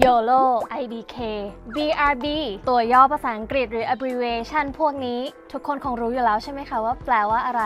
YOLO IDK BRB ตัวย่อภาษาอังกฤษหรือ abbreviation พวกนี้ ทุกคนคงรู้อยู่แล้วใช่ไหมคะว่าแปลว่าอะไร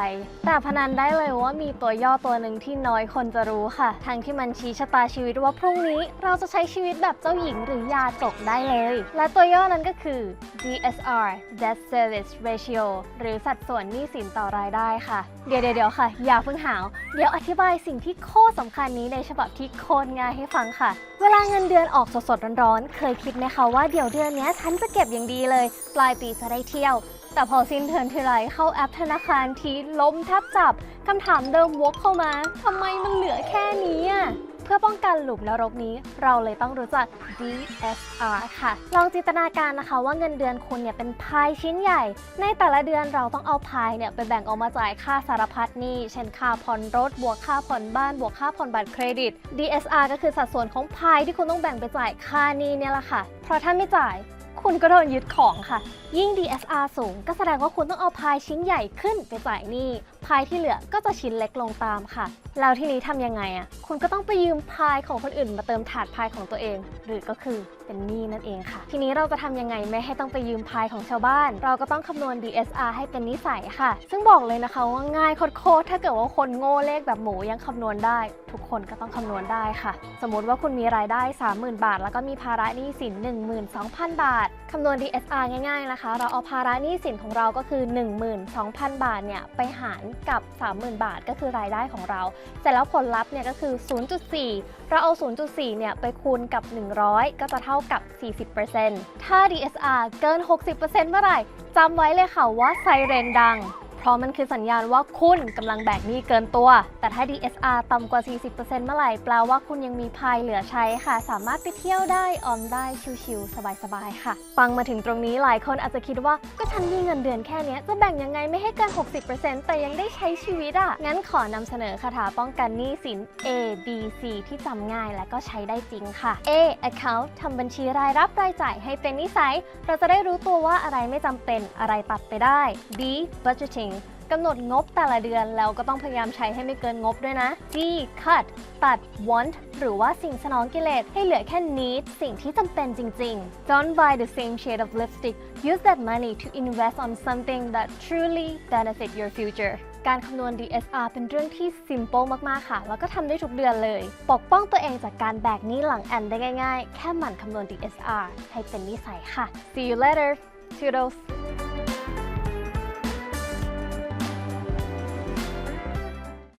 แต่พนันได้เลยว่ามีตัวย่อตัวหนึ่งที่น้อยคนจะรู้ค่ะ ทั้งที่มันชี้ชะตาชีวิตว่าพรุ่งนี้ เราจะใช้ชีวิตแบบเจ้าหญิงหรือยาจกได้เลย และตัวย่อนั้นก็คือ DSR Debt Service Ratio หรือสัดส่วนหนี้สินต่อรายได้ค่ะ เดี๋ยวเดี๋ยวๆค่ะ อย่าเพิ่งหาว เดี๋ยวอธิบายสิ่งที่โคตรสำคัญนี้ในฉบับที่โคตรง่ายให้ฟังค่ะ เวลาเงินเดือนออกสดๆร้อนๆ เคยคิดไหมคะว่าเดี๋ยวเดือนนี้ฉันจะเก็บอย่างดีเลย ปลายปีจะได้เที่ยว แต่พอสิ้นเดือนทีไรเข้าแอปธนาคารทีล้มแทบจับคำถามเดิมวกเข้ามาทำไมมันเหลือแค่นี้อะ เพื่อป้องกันหลุมนรกนี้ เราเลยต้องรู้จัก DSR ค่ะ ลองจินตนาการนะคะว่าเงินเดือนคุณเนี่ยเป็นพายชิ้นใหญ่ ในแต่ละเดือนเราต้องเอาพายเนี่ยไปแบ่งออกมาจ่ายค่าสารพัดหนี้เช่นค่าผ่อนรถ บวกค่าผ่อนบ้าน บวกค่าผ่อนบัตรเครดิต DSR ก็คือสัดส่วนของพายที่คุณต้องแบ่งไปจ่ายค่าหนี้เนี่ยแหละค่ะ เพราะถ้าไม่จ่ายคุณก็โดนยึดของค่ะ ยิ่ง DSR สูงก็แสดงว่าคุณต้องเอาพายชิ้นใหญ่ขึ้นไปจ่ายหนี้ พายที่เหลือก็จะชิ้นเล็กลงตามค่ะ แล้วทีนี้ทำยังไงอะคุณก็ต้องไปยืมพายของคนอื่นมาเติมถาดพายของตัวเอง หรือก็คือเป็นหนี้นั่นเองค่ะ ทีนี้เราจะทำยังไงไม่ให้ต้องไปยืมพายของชาวบ้าน เราก็ต้องคำนวณ DSR ให้เป็นนิสัยค่ะ ซึ่งบอกเลยนะคะว่าง่ายโคตรๆถ้าเกิดว่าคนโง่เลขแบบหมูยังคำนวณได้ ทุกคนก็ต้องคำนวณได้ค่ะ สมมติว่าคุณมีรายได้ 30,000 บาท แล้วก็มีภาระหนี้สิน 12,000 บาทคำนวณ DSR ง่ายๆนะคะ เราเอาภาระหนี้สินของเราก็คือ 12,000 บาทเนี่ยไปหารกับ 30,000 บาทก็คือรายได้ของเรา เสร็จแล้วผลลัพธ์เนี่ยก็คือ 0.4 เราเอา 0.4 เนี่ยไปคูณกับ 100 ก็จะเท่ากับ 40%ถ้า DSR เกิน 60%เมื่อไหร่จำไว้เลยค่ะว่าไซเรนดัง ราะมันคือสัญญาณว่าคุณกำลังแบกหนี้เกินตัว แต่ถ้า DSR ต่ำกว่า 40%เมื่อไหร่แปลว่าคุณยังมีพายเหลือใช้ค่ะ สามารถไปเที่ยวได้ออมได้ชิลๆสบายๆค่ะ ฟังมาถึงตรงนี้หลายคนอาจจะคิดว่าก็ฉันมีเงินเดือนแค่นี้จะแบ่งยังไงไม่ให้เกิน 60%แต่ยังได้ใช้ชีวิตอะ งั้นขอนำเสนอคาถาป้องกันหนี้สิน A B C ที่จำง่ายและก็ใช้ได้จริงค่ะ A account ทำบัญชีรายรับรายจ่ายให้เป็นนิสัย เราจะได้รู้ตัวว่าอะไรไม่จำเป็นอะไรตัดไปได้ B budgeting กำหนดงบแต่ละเดือนแล้วก็ต้องพยายามใช้ให้ไม่เกินงบด้วยนะ D cut ตัด want หรือว่าสิ่งสนองกิเลสให้เหลือแค่ need สิ่งที่จำเป็นจริงๆ Don't buy the same shade of lipstick use that money to invest on something that truly benefit your future การคำนวณ DSR เป็นเรื่องที่ simple มาก ๆ ค่ะ แล้วก็ทำได้ทุกเดือนเลย ปกป้องตัวเองจากการแบกนี้หลังแอนได้ง่าย ๆ แค่หมั่นคำนวณ DSR ให้เป็นนิสัยค่ะ See you later Toodles